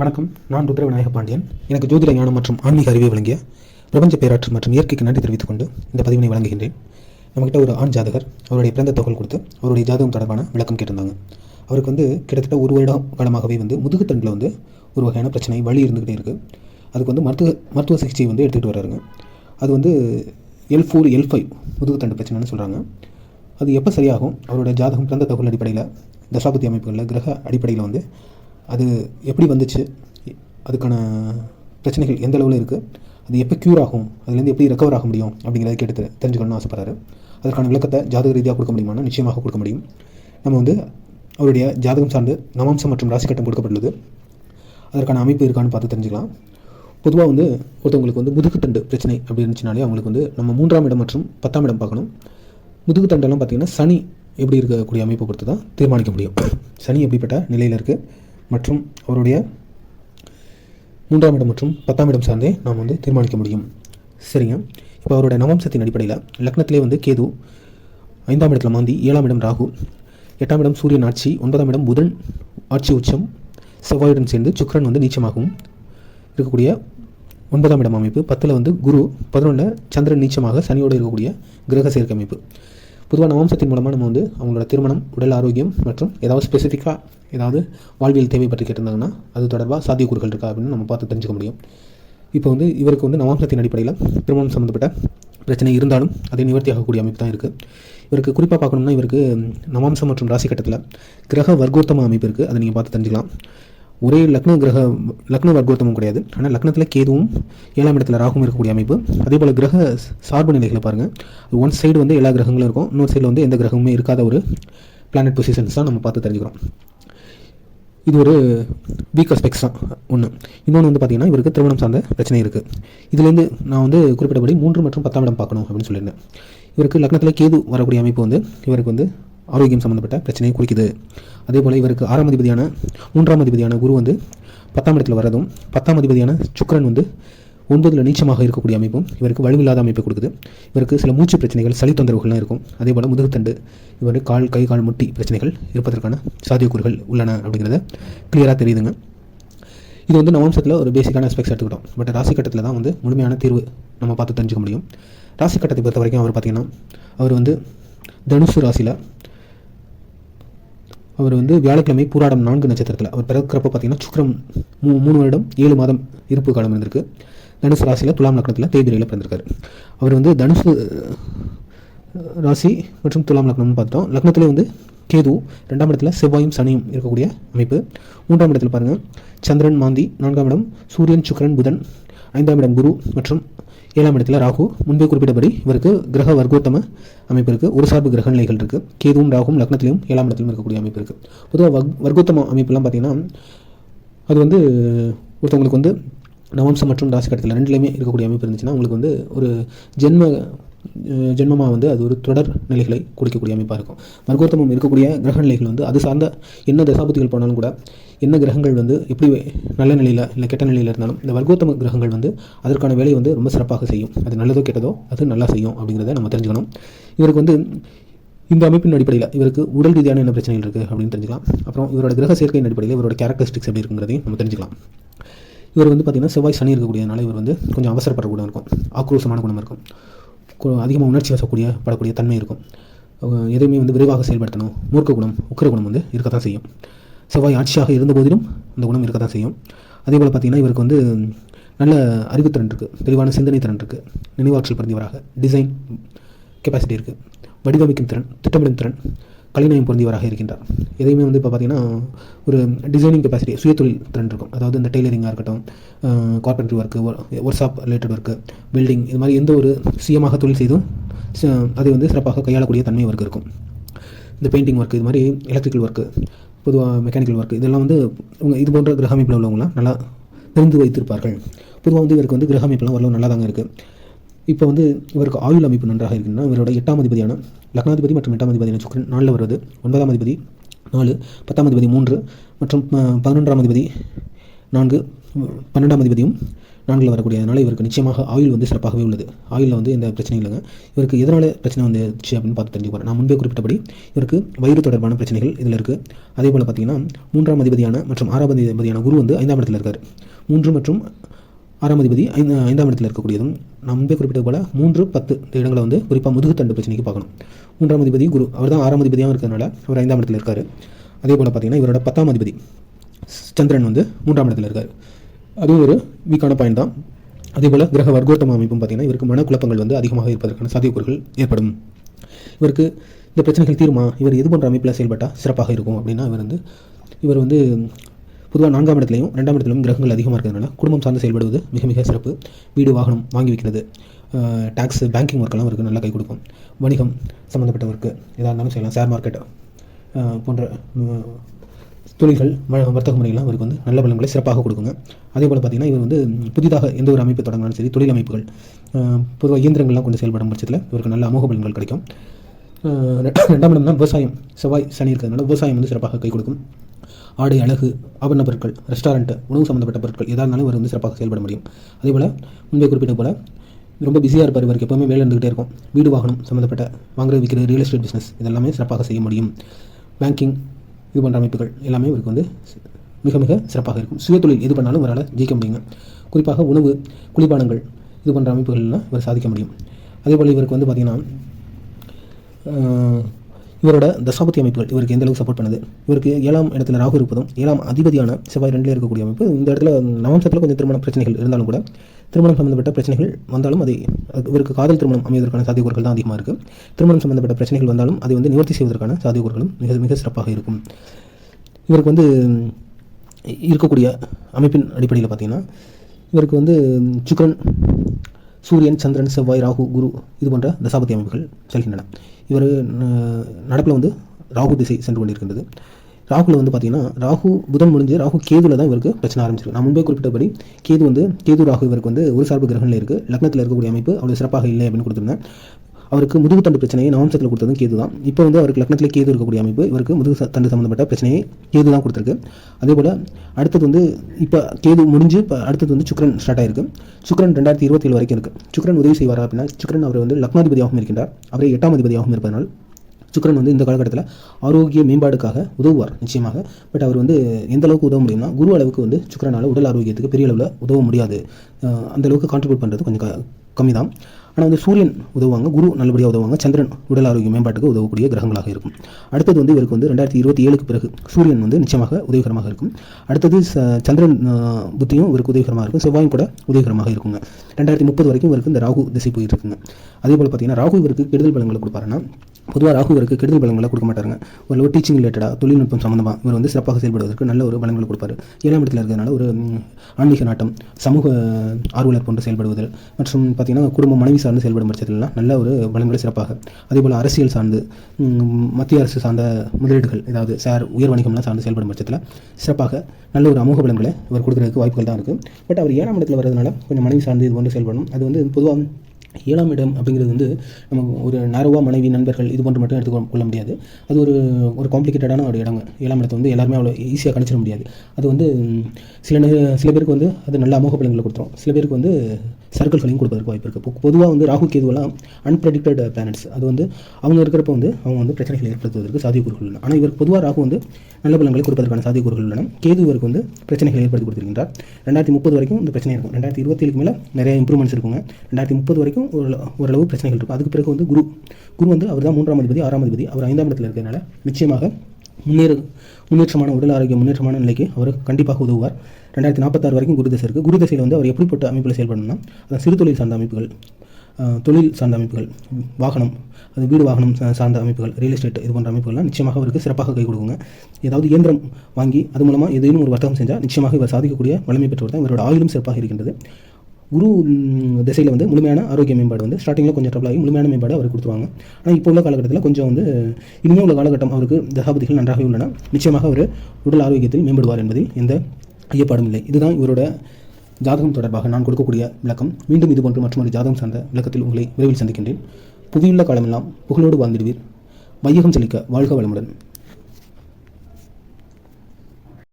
வணக்கம் நான் ருத்ர விநாயக பாண்டியன். எனக்கு ஜோதிட ஞானம் மற்றும் ஆன்மீக அறிவை வழங்கிய பிரபஞ்ச பேராற்றல் மற்றும் இயற்கைக்கு நன்றி தெரிவித்துக் கொண்டு இந்த பதிவினை வழங்குகின்றேன். நம்மகிட்ட ஒரு ஆண் ஜாதகர் அவருடைய பிறந்த தொகை கொடுத்து அவருடைய ஜாதகம் தொடர்பான விளக்கம் கேட்டிருந்தாங்க. அவருக்கு வந்து கிட்டத்தட்ட ஒரு வருடம் காலமாகவே வந்து முதுகுத்தண்டில் வந்து ஒரு வகையான பிரச்சனை வலி இருந்துக்கிட்டே இருக்குது அதுக்கு வந்து மருத்துவ மருத்துவ சிகிச்சை வந்து எடுத்துகிட்டு வராருங்க. அது வந்து எல் ஃபோர் எல் ஃபைவ் முதுகுத்தண்டு பிரச்சனைன்னு சொல்கிறாங்க அது எப்போ சரியாகும்? அவரோட ஜாதகம் பிறந்த தகவல் அடிப்படையில் தசாபதி அமைப்புகளில் கிரக அடிப்படையில் வந்து அது எப்படி வந்துச்சு? அதுக்கான பிரச்சனைகள் எந்த அளவில் இருக்குது அது எப்போ க்யூர் ஆகும்? அதுலேருந்து எப்படி ரெக்கவர் ஆக முடியும்? அப்படிங்கிறத கேட்டு தெரிஞ்சுக்கணும்னு ஆசைப்படுறாரு. அதற்கான விளக்கத்தை ஜாதக ரீதியாக கொடுக்க முடியுமானா நிச்சயமாக கொடுக்க முடியும். நம்ம வந்து அவருடைய ஜாதகம் சார்ந்து நவாம்சம் மற்றும் ராசி கட்டம் கொடுக்கப்பட்டுள்ளது. அதற்கான அமைப்பு இருக்கான்னு பார்த்து தெரிஞ்சுக்கலாம். பொதுவாக வந்து ஒருத்தவங்களுக்கு வந்து முதுகுத்தண்டு பிரச்சனை அப்படி இருந்துச்சுனாலே அவங்களுக்கு வந்து நம்ம மூன்றாம் இடம் மற்றும் பத்தாம் இடம் பார்க்கணும். முதுகுத்தண்டெல்லாம் பார்த்திங்கன்னா சனி எப்படி இருக்கக்கூடிய அமைப்பை பொறுத்து தான் தீர்மானிக்க முடியும். சனி எப்படிப்பட்ட நிலையில் இருக்குது மற்றும் அவருடைய மூன்றாம் இடம் மற்றும் பத்தாம் இடம் சார்ந்தே நாம் வந்து தீர்மானிக்க முடியும். சரிங்க. இப்போ அவருடைய நவம்சத்தின் அடிப்படையில் லக்னத்திலே வந்து கேது ஐந்தாம் இடத்துல மாந்தி ஏழாம் இடம் ராகு எட்டாம் இடம் சூரியன் ஆட்சி ஒன்பதாம் இடம் புதன் ஆட்சி உச்சம் செவ்வாயுடன் சேர்ந்து சுக்கரன் வந்து நீச்சமாகவும் இருக்கக்கூடிய ஒன்பதாம் இடம் அமைப்பு பத்தில் வந்து குரு பதினொன்றில் சந்திரன் நீச்சமாக சனியோடு இருக்கக்கூடிய கிரக சேர்க்கை அமைப்பு. பொதுவாக நவம்சத்தின் மூலமாக நம்ம வந்து அவங்களோட திருமணம் உடல் ஆரோக்கியம் மற்றும் ஏதாவது ஸ்பெசிஃபிக்காக ஏதாவது வாழ்வியல் தேவை பற்றி கேட்டிருந்தாங்கன்னா அது தொடர்பாக சாத்தியக்கூறுகள் இருக்கா அப்படின்னு நம்ம பார்த்து தெரிஞ்சுக்க முடியும். இப்போ வந்து இவருக்கு வந்து நவாம்சத்தின் அடிப்படையில் திருமணம் சம்மந்தப்பட்ட பிரச்சனை இருந்தாலும் அதை நிவர்த்தி ஆகக்கூடிய அமைப்பு தான் இருக்குது இவருக்கு குறிப்பாக பார்க்கணும்னா இவருக்கு நவாம்சம் மற்றும் ராசி கட்டத்தில் கிரக வர்க்கோத்தம அமைப்பு இருக்குது அதை நீங்கள் பார்த்து தெரிஞ்சுக்கலாம். ஒரே லக்னோ கிரக லக்னோ வர்க்கோத்தமும் கிடையாது. ஆனால் லக்னத்தில் கேதுவும் ஏழாம் இடத்துல ராகுவும் இருக்கக்கூடிய அமைப்பு. அதே போல் கிரக சார்பு நிலைகளை பாருங்கள் ஒன் சைடு வந்து எல்லா கிரகங்களும் இருக்கும். இன்னொரு சைடில் வந்து எந்த கிரகமுமே இருக்காத ஒரு பிளானட் பொசிஷன்ஸ் தான் நம்ம பார்த்து தெரிஞ்சுக்கிறோம். இது ஒரு வீக் அஸ்பெக்ட்ஸ் தான். ஒன்று இன்னொன்று வந்து பார்த்தீங்கன்னா இவருக்கு திருமணம் சார்ந்த பிரச்சனை இருக்குது இதுலேருந்து நான் வந்து குறிப்பிட்டபடி மூன்று மற்றும் பத்தாம் இடம் பார்க்கணும் அப்படின்னு சொல்லியிருந்தேன். இவருக்கு லக்னத்தில் கேது வரக்கூடிய அமைப்பு வந்து இவருக்கு வந்து ஆரோக்கியம் சம்மந்தப்பட்ட பிரச்சனையை குறிக்குது. அதே போல் இவருக்கு ஆறாம் அதிபதியான மூன்றாம் அதிபதியான குரு வந்து பத்தாம் இடத்துல வரதும் பத்தாம் அதிபதியான சுக்கிரன் வந்து ஒன்பதில் நீச்சமாக இருக்கக்கூடிய அமைப்பும் இவருக்கு வலுவில்லாத அமைப்பை கொடுக்குது. இவருக்கு சில மூச்சு பிரச்சனைகள் சளி தொந்தரவுகள்லாம் இருக்கும். அதே போல் முதுகுத்தண்டு இவர் கால் கை கால் முட்டி பிரச்சனைகள் இருப்பதற்கான சாத்தியக்கூறுகள் உள்ளன அப்படிங்கிறத கிளியராக தெரியுதுங்க. இது வந்து நவம்சத்தில் ஒரு பேசிக்கான அஸ்பெக்ட்ஸ் எடுத்துக்கிட்டோம். பட் ராசி கட்டத்தில் தான் வந்து முழுமையான தீர்வு நம்ம பார்த்து தெரிஞ்சுக்க முடியும். ராசி கட்டத்தை பொறுத்த வரைக்கும் அவர் பார்த்திங்கன்னா அவர் வந்து தனுசு ராசியில் அவர் வந்து வியாழக்கிழமை பூராடம் நான்கு நட்சத்திரத்தில் அவர் பிறக்கிறப்ப பார்த்தீங்கன்னா சுக்கரம் மூ மூணு வருடம் ஏழு மாதம் இருப்பு காலம் இருந்திருக்கு. தனுசு ராசியில் துலாம் லக்னத்தில் தேய்பிரையில் பிறந்திருக்காரு. அவர் வந்து தனுசு ராசி மற்றும் துலாம் லக்னம்னு பார்த்தோம் லக்னத்திலே வந்து கேது ரெண்டாம் இடத்துல செவ்வாயும் சனியும் இருக்கக்கூடிய அமைப்பு. மூன்றாம் இடத்துல பாருங்கள் சந்திரன் மாந்தி. நான்காம் இடம் சூரியன் சுக்கரன் புதன். ஐந்தாம் இடம் குரு மற்றும் ஏழாம் இடத்துல ராகு. முன்பே குறிப்பிட்டபடி இவருக்கு கிரக வர்க்கோத்தம அமைப்பு இருக்குது ஒரு சார்பு கிரக நிலைகள் இருக்குது கேதுவும் ராகும் லக்னத்திலையும் ஏழாம் இடத்திலும் இருக்கக்கூடிய அமைப்பு இருக்குது பொதுவாக வக் வர்க்கோத்தம அமைப்புலாம் பார்த்தீங்கன்னா அது வந்து ஒருத்தவங்களுக்கு வந்து நவம்சம் மற்றும் ராசி கட்டத்தில் ரெண்டுலேயுமே இருக்கக்கூடிய அமைப்பு இருந்துச்சுன்னா உங்களுக்கு வந்து ஒரு ஜென்ம ஜென்மமாக வந்து அது ஒரு தொடர் நிலைகளை கொடுக்கக்கூடிய அமைப்பாக இருக்கும். வர்க்கோத்தமம் இருக்கக்கூடிய கிரக நிலைகள் வந்து அது சார்ந்த என்ன தசாபதிகள் போனாலும் கூட என்ன கிரகங்கள் வந்து எப்படி நல்ல நிலையில் இல்லை கெட்ட நிலையில் இருந்தாலும் இந்த வர்க்கோத்தம கிரகங்கள் வந்து அதற்கான வேலையை வந்து ரொம்ப சிறப்பாக செய்யும். அது நல்லதோ கெட்டதோ அது நல்லா செய்யும் அப்படிங்கிறத நம்ம தெரிஞ்சுக்கணும். இவருக்கு வந்து இந்த அமைப்பின் அடிப்படையில் இவருக்கு உடல் ரீதியான என்ன பிரச்சனைகள் இருக்குது அப்படின்னு தெரிஞ்சுக்கலாம். அப்புறம் இவரோட கிரக சேர்க்கையின் அடிப்படையில் இவரோட கேரக்டரிஸ்டிக்ஸ் எப்படி இருக்குங்கிறதையும் நம்ம தெரிஞ்சுக்கலாம். இவர் வந்து பார்த்திங்கன்னா செவ்வாய் சனி இருக்கக்கூடியனால இவர் வந்து கொஞ்சம் அவசரப்பட குணம் இருக்கும். ஆக்ரோஷமான குணம் இருக்கும். அதிகமாக உணர்ச்சி வசக்கூடிய படக்கூடிய தன்மை இருக்கும். எதையுமே வந்து விரைவாக செயல்படுத்தணும். மூர்க்க குணம் உக்கர குணம் வந்து இருக்க தான் செய்யும். செவ்வாய் ஆட்சியாக இருந்த போதிலும் அந்த குணம் இருக்க தான் செய்யும். அதே போல் பார்த்திங்கன்னா இவருக்கு வந்து நல்ல அறிவுத்திறன் இருக்குது தெளிவான சிந்தனை திறன் இருக்குது நினைவாற்றல் பொருந்தியவராக. டிசைன் கெப்பாசிட்டி இருக்குது வடிவமைக்கும் திறன் திட்டமிடும் திறன் கலைநயம் பொருந்தியவராக இருக்கின்றார். எதையுமே வந்து இப்போ பார்த்தீங்கன்னா ஒரு டிசைனிங் கெப்பாசிட்டி சுயதொழில் திறன் இருக்கும். அதாவது இந்த டெய்லரிங்காக இருக்கட்டும் carpentry work workshop related work building இது மாதிரி எந்த ஒரு சுயமாக தொழில் செய்தும் அதை வந்து சிறப்பாக கையாளக்கூடிய தன்மை அவருக்கு இருக்கும். இந்த பெயிண்டிங் ஒர்க்கு இது மாதிரி எலக்ட்ரிக்கல் ஒர்க்கு பொதுவாக மெக்கானிக்கல் ஒர்க் இதெல்லாம் வந்து இவங்க இது போன்ற கிரக அமைப்பில் உள்ளவங்களாம் நல்லா தெரிந்து வைத்திருப்பார்கள். பொதுவாக வந்து இவருக்கு வந்து கிரக அமைப்பெல்லாம் ஓரளவு நல்லா தாங்க இருக்குது இப்போ வந்து இவருக்கு ஆயுள் அமைப்பு நன்றாக இருக்குன்னா இவரோட எட்டாம் அதிபதியான லக்னாதிபதி மற்றும் எட்டாம் அதிபதியான சுக்ரன் நாளில் வருவது. ஒன்பதாம் அதிபதி நாலு பத்தாம் அதிபதி மூன்று மற்றும் பதினொன்றாம் அதிபதி நான்கு பன்னெண்டாம் அதிபதியும் நான்கில் வரக்கூடியதுனால இவருக்கு நிச்சயமாக ஆயுள் வந்து சிறப்பாகவே உள்ளது. ஆயுளில் வந்து எந்த பிரச்சனையும் இல்லைங்க. இவருக்கு எதனால் பிரச்சனை வந்துச்சு அப்படின்னு பார்த்து தெரிஞ்சுக்கிறேன் நான் முன்பே குறிப்பிட்டபடி இவருக்கு வயிறு தொடர்பான பிரச்சனைகள் இதில் இருக்குது அதே போல் பார்த்தீங்கன்னா மூன்றாம் அதிபதியான மற்றும் ஆறாம் அதிபதியான குரு வந்து ஐந்தாம் இடத்துல இருக்கார். மூன்று மற்றும் ஆறாம் அதிபதி ஐந்து ஐந்தாம் இடத்தில் இருக்கக்கூடியதும் நான் முன்பே குறிப்பிட்டது போல மூன்று பத்து இந்த இடங்களை வந்து குறிப்பாக முதுகுத்தண்டு பிரச்சனைக்கு பார்க்கணும். மூன்றாம் அதிபதி குரு அவர் தான் ஆறாம் அதிபதியாக இருக்கிறதுனால அவர் ஐந்தாம் இடத்துல இருக்கார். அதே போல் பார்த்தீங்கன்னா இவரோட பத்தாம் அதிபதி சந்திரன் வந்து மூன்றாம் இடத்துல இருக்கார். அதுவும் ஒரு வீக்கான பாயிண்ட் தான். அதே போல் கிரக வர்க்கோத்தம அமைப்பும் பார்த்தீங்கன்னா இவருக்கு மனக்குழப்பங்கள் வந்து அதிகமாக இருப்பதற்கான சாத்தியக்கூறுகள் ஏற்படும். இவருக்கு இந்த பிரச்சனைகள் தீருமா? இவர் எது போன்ற அமைப்பில் செயல்பட்டால் சிறப்பாக இருக்கும் அப்படின்னா இவர் வந்து இவர் வந்து பொதுவாக நான்காம் இடத்துலையும் ரெண்டாம் இடத்துலையும் கிரகங்கள் அதிகமாக இருக்கிறதுனால குடும்பம் சார்ந்து செயல்படுவது மிக மிக சிறப்பு. வீடு வாகனம் வாங்கி வைக்கிறது டேக்ஸ் பேங்கிங் ஒர்க்கெல்லாம் அவருக்கு நல்லா கை கொடுக்கும். வணிகம் சம்மந்தப்பட்ட ஒர்க்கு எதாக இருந்தாலும் செய்யலாம். ஷேர் மார்க்கெட் போன்ற தொழில்கள் வ- வர்த்தக முறைகள்லாம் இவருக்கு வந்து நல்ல பலன்களை சிறப்பாக கொடுக்குங்க. அதே போல் பார்த்தீங்கன்னா இவர் வந்து புதிதாக எந்த ஒரு அமைப்பை தொடங்கினாலும் சரி தொழில் அமைப்புகள் பொதுவாக இயந்திரங்கள்லாம் கொண்டு செயல்படும் பட்சத்தில் இவருக்கு நல்ல அமோக பலன்கள் கிடைக்கும். ரெண்டாம் இடம் தான் விவசாயம் செவ்வாய் சனி இருக்கிறதுனால விவசாயம் வந்து சிறப்பாக கை கொடுக்கும். ஆடை அழகு ஆபரண பொருட்கள் ரெஸ்டாரண்ட் உணவு சம்மந்தப்பட்ட பொருட்கள் எதாக இருந்தாலும் இவர் வந்து சிறப்பாக செயல்பட முடியும். அதே போல் முன்பே குறிப்பிட்ட போல் ரொம்ப பிஸியாக இருப்பார் இவருக்கு எப்போவுமே வேலை இருந்துகிட்டே இருக்கும். வீடு வாகனம் சம்மந்தப்பட்ட வாங்குறது விற்கிறது ரியல் எஸ்டேட் பிஸ்னஸ் இதெல்லாமே சிறப்பாக செய்ய முடியும். பேங்கிங் இது போன்ற அமைப்புகள் எல்லாமே இவருக்கு வந்து மிக மிக சிறப்பாக இருக்கும். சுய தொழில் எது பண்ணாலும் இவரால் ஜெயிக்க முடியுங்க. குறிப்பாக உணவு குளிர்பானங்கள் இது போன்ற அமைப்புகள்லாம் இவர் சாதிக்க முடியும். அதே போல் இவருக்கு வந்து பார்த்திங்கன்னா இவரோட தசாபதி அமைப்புகள் இவருக்கு எந்த அளவுக்கு சப்போர்ட் பண்ணுது? இவருக்கு ஏழாம் இடத்துல ராகு இருப்பதும் ஏழாம் அதிபதியான செவ்வாய் ரெண்டில் இருக்கக்கூடிய அமைப்பு இந்த இடத்துல நவம்சத்தில் கொஞ்சம் திருமண பிரச்சனைகள் இருந்தாலும் கூட திருமணம் சம்பந்தப்பட்ட பிரச்சனைகள் வந்தாலும் அதை அது இவருக்கு காதல் திருமணம் அமைவதற்கான சாத்தியக்கூறுகள் தான் அதிகமாக இருக்குது திருமணம் சம்பந்தப்பட்ட பிரச்சனைகள் வந்தாலும் அதை வந்து நிவர்த்தி செய்வதற்கான சாத்தியக்கூறுகளும் மிக மிக சிறப்பாக இருக்கும். இவருக்கு வந்து இருக்கக்கூடிய அமைப்பின் அடிப்படையில் பார்த்தீங்கன்னா இவருக்கு வந்து சுக்ரன் சூரியன் சந்திரன் செவ்வாய் ராகு குரு இது போன்ற தசாபதி அமைப்புகள் செல்கின்றன. இவர் நடப்பில் வந்து ராகு திசை சென்று கொண்டிருக்கின்றது. ராகுல வந்து பார்த்தீங்கன்னா ராகு புதன் முடிஞ்சு ராகு கேதுவில் தான் இவருக்கு பிரச்சனை ஆரம்பிச்சிருக்கு. நான் முன்பே குறிப்பிட்டபடி கேது வந்து கேது ராகு இவருக்கு வந்து ஒரு சார்பு கிரகங்களில் இருக்குது லக்னத்தில் இருக்கக்கூடிய அமைப்பு அவ்வளோ சிறப்பாக இல்லை அப்படின்னு கொடுத்துருந்தேன். அவருக்கு முதுகு தண்டு பிரச்சனையை நவம்சத்தில் கொடுத்ததும் கேது தான் இப்போ வந்து அவருக்கு லக்னத்தில் கேது இருக்கக்கூடிய அமைப்பு இவருக்கு முதுகு தண்டு சம்மந்தப்பட்ட பிரச்சனையை கேது தான் கொடுத்துருக்கு. அதே போல் அடுத்தது வந்து இப்போ கேது முடிஞ்சு இப்போ அடுத்தது வந்து சுக்ரன் ஸ்டார்ட் ஆயிருக்கு. சுக்ரன் ரெண்டாயிரத்தி இருபத்தி ஏழு வரைக்கும் இருக்குது சுக்ரன் உதவி செய்வாரா அப்படின்னா சுக்ரன் அவர் வந்து லக்னாதிபதியாகவும் இருக்கின்றார். அவரே எட்டாம் அதிபதியாகவும் இருப்பதனால் சுக்கிரன் வந்து இந்த காலகட்டத்தில் ஆரோக்கிய மேம்பாடுக்காக உதவுவார் நிச்சயமாக. பட் அவர் வந்து எந்த அளவுக்கு உதவ முடியும்னா குரு அளவுக்கு வந்து சுக்கரனால் உடல் ஆரோக்கியத்துக்கு பெரிய அளவில் உதவ முடியாது. அந்த அளவுக்கு கான்ட்ரிபியூட் பண்ணுறது கொஞ்சம் க கம்மி தான் ஆனால் வந்து சூரியன் உதவுவாங்க குரு நல்லபடியாக உதவுவாங்க சந்திரன் உடல் ஆரோக்கிய மேம்பாட்டுக்கு உதவக்கூடிய கிரகங்களாக இருக்கும். அடுத்தது வந்து இவருக்கு வந்து ரெண்டாயிரத்தி இருபத்தி ஏழுக்கு பிறகு சூரியன் வந்து நிச்சயமாக உதவிகரமாக இருக்கும். அடுத்தது ச- சந்திரன் புத்தியும் இவருக்கு உதவிகரமாக இருக்கும். செவ்வாயும் கூட உதவிகரமாக இருக்குங்க. ரெண்டாயிரத்தி முப்பது வரைக்கும் இவருக்கு இந்த ராகு திசை போயிட்டு இருக்குங்க. அதே போல் பார்த்தீங்கன்னா ராகு இவருக்கு கெடுதல் பலங்களை கொடுப்பாருன்னா பொதுவாக ராகுவருக்கு கெடுதல் பலங்களை கொடுக்க மாட்டாருங்க. ஒரு டீச்சிங் ரிலேட்டடாக தொழில்நுட்பம் சம்மந்தமாக இவர் வந்து சிறப்பாக செயல்படுவதற்கு நல்ல ஒரு பலங்களை கொடுப்பாரு. ஏழாம் இடத்துல இருக்கிறதுனால ஒரு ஆன்மீக நாட்டம் சமூக ஆர்வலர் போன்று செயல்படுவதில் மற்றும் பார்த்திங்கன்னா குடும்ப மனைவி சார்ந்து செயல்படும் பட்சத்திலலாம் நல்ல ஒரு பலங்களை சிறப்பாக. அதே போல் அரசியல் சார்ந்து மத்திய அரசு சார்ந்த முதலீடுகள் ஏதாவது சார் உயர் வணிகம்லாம் சார்ந்து செயல்படும் பட்சத்தில் சிறப்பாக நல்ல ஒரு அமோக பலங்களை இவர் கொடுக்குறதுக்கு வாய்ப்புகள் தான் இருக்குது பட் அவர் ஏழாம் இடத்துல வர்றதுனால கொஞ்சம் மனைவி சார்ந்து இது போன்று செயல்படணும். அது வந்து பொதுவாக ஏழாம் இடம் அப்படிங்கிறது வந்து நம்ம ஒரு நரவா மனைவி நண்பர்கள் இது போன்று மட்டும் எடுத்துக்கொள்ள கொள்ள முடியாது. அது ஒரு ஒரு காம்ப்ளிகேட்டடான ஒரு இடங்க. ஏழாம் இடத்தை வந்து எல்லாருமே அவ்வளோ ஈஸியாக கணிச்சிட முடியாது. அது வந்து சில சில பேருக்கு வந்து அது நல்ல அமோக பலன்களை கொடுத்துரும். சில பேருக்கு வந்து சர்க்கிள்களையும் கொடுப்பதற்கு வாய்ப்பு இருக்குது பொதுவாக வந்து ராகு கேதுவெல்லாம் அன்பிரடிக்டட் பிளானட்ஸ் அது வந்து அவங்க இருக்கிறப்ப வந்து அவங்க வந்து பிரச்சனைகளை ஏற்படுத்துவதற்கு சாத்தியக்கூறுகள் உள்ளன. ஆனால் இவருக்கு பொதுவாக ராகு வந்து நல்ல பலன்களை கொடுப்பதற்கான சாத்தியக்கூறுகள் உள்ளன. கேது இவருக்கு வந்து பிரச்சனைகளை ஏற்படுத்தி கொடுத்திருக்கின்றார். ரெண்டாயிரத்தி முப்பது வரைக்கும் இந்த பிரச்சனை இருக்கும். ரெண்டாயிரத்தி இருபத்தேழுக்கு மேலே நிறைய இம்ப்ரூவ்மெண்ட்ஸ் இருக்குங்க. ரெண்டாயிரத்தி முப்பது வரைக்கும் ஒரு ஓரளவு பிரச்சனைகள் இருக்கும். அதுக்கு பிறகு வந்து குரு. குரு வந்து அவர் தான் மூன்றாம் அதிபதி ஆறாம் அதிபதி. அவர் ஐந்தாம் இடத்துல இருக்கிறதுனால நிச்சயமாக முன்னேறு முன்னேற்றமான உடல் ஆரோக்கிய முன்னேற்றமான நிலைக்கு அவர் கண்டிப்பாக உதவுவார். ரெண்டாயிரத்தி நாற்பத்தாறு வரைக்கும் குரு தசை இருக்குது குரு தசையில் வந்து அவர் எப்படிப்பட்ட அமைப்பில் செயல்படணும்னா அதான் சிறு தொழில் சார்ந்த அமைப்புகள் தொழில் சார்ந்த அமைப்புகள் வாகனம் அது வீடு வாகனம் சார்ந்த அமைப்புகள் ரியல் எஸ்டேட் இது போன்ற அமைப்புகள்லாம் நிச்சயமாக அவருக்கு சிறப்பாக கை கொடுக்குங்க. ஏதாவது இயந்திரம் வாங்கி அது மூலமாக ஏதேனும் ஒரு வர்த்தகம் செஞ்சால் நிச்சயமாக இவர் சாதிக்கக்கூடிய வலிமை பெற்றவர் தான். இவரோட ஆயுளும் சிறப்பாக இருக்கின்றது. குரு திசையில் வந்து முழுமையான ஆரோக்கிய மேம்பாடு வந்து ஸ்டார்டிங்கில் கொஞ்சம் ட்ரபிள் ஆகி முழுமையான மேம்பாடு அவர் கொடுத்துருவாங்க. ஆனால் இப்போ உள்ள காலகட்டத்தில் கொஞ்சம் வந்து இனிமே உள்ள காலகட்டம் அவருக்கு தசாபதிகள் நன்றாகவே உள்ளன. நிச்சயமாக அவர் உடல் ஆரோக்கியத்தில் மேம்படுவார் என்பதில் எந்த ஐயப்பாடும் இல்லை. இதுதான் இவரோட ஜாதகம் தொடர்பாக நான் கொடுக்கக்கூடிய விளக்கம். மீண்டும் இது போன்று மற்றொரு ஜாதகம் சார்ந்த விளக்கத்தில் உங்களை விரைவில் சந்திக்கின்றேன். புவியுள்ள காலமெல்லாம் புகழோடு வாழ்ந்திடுவீர். வையகம் செழிக்க வாழ்க வளமுடன்.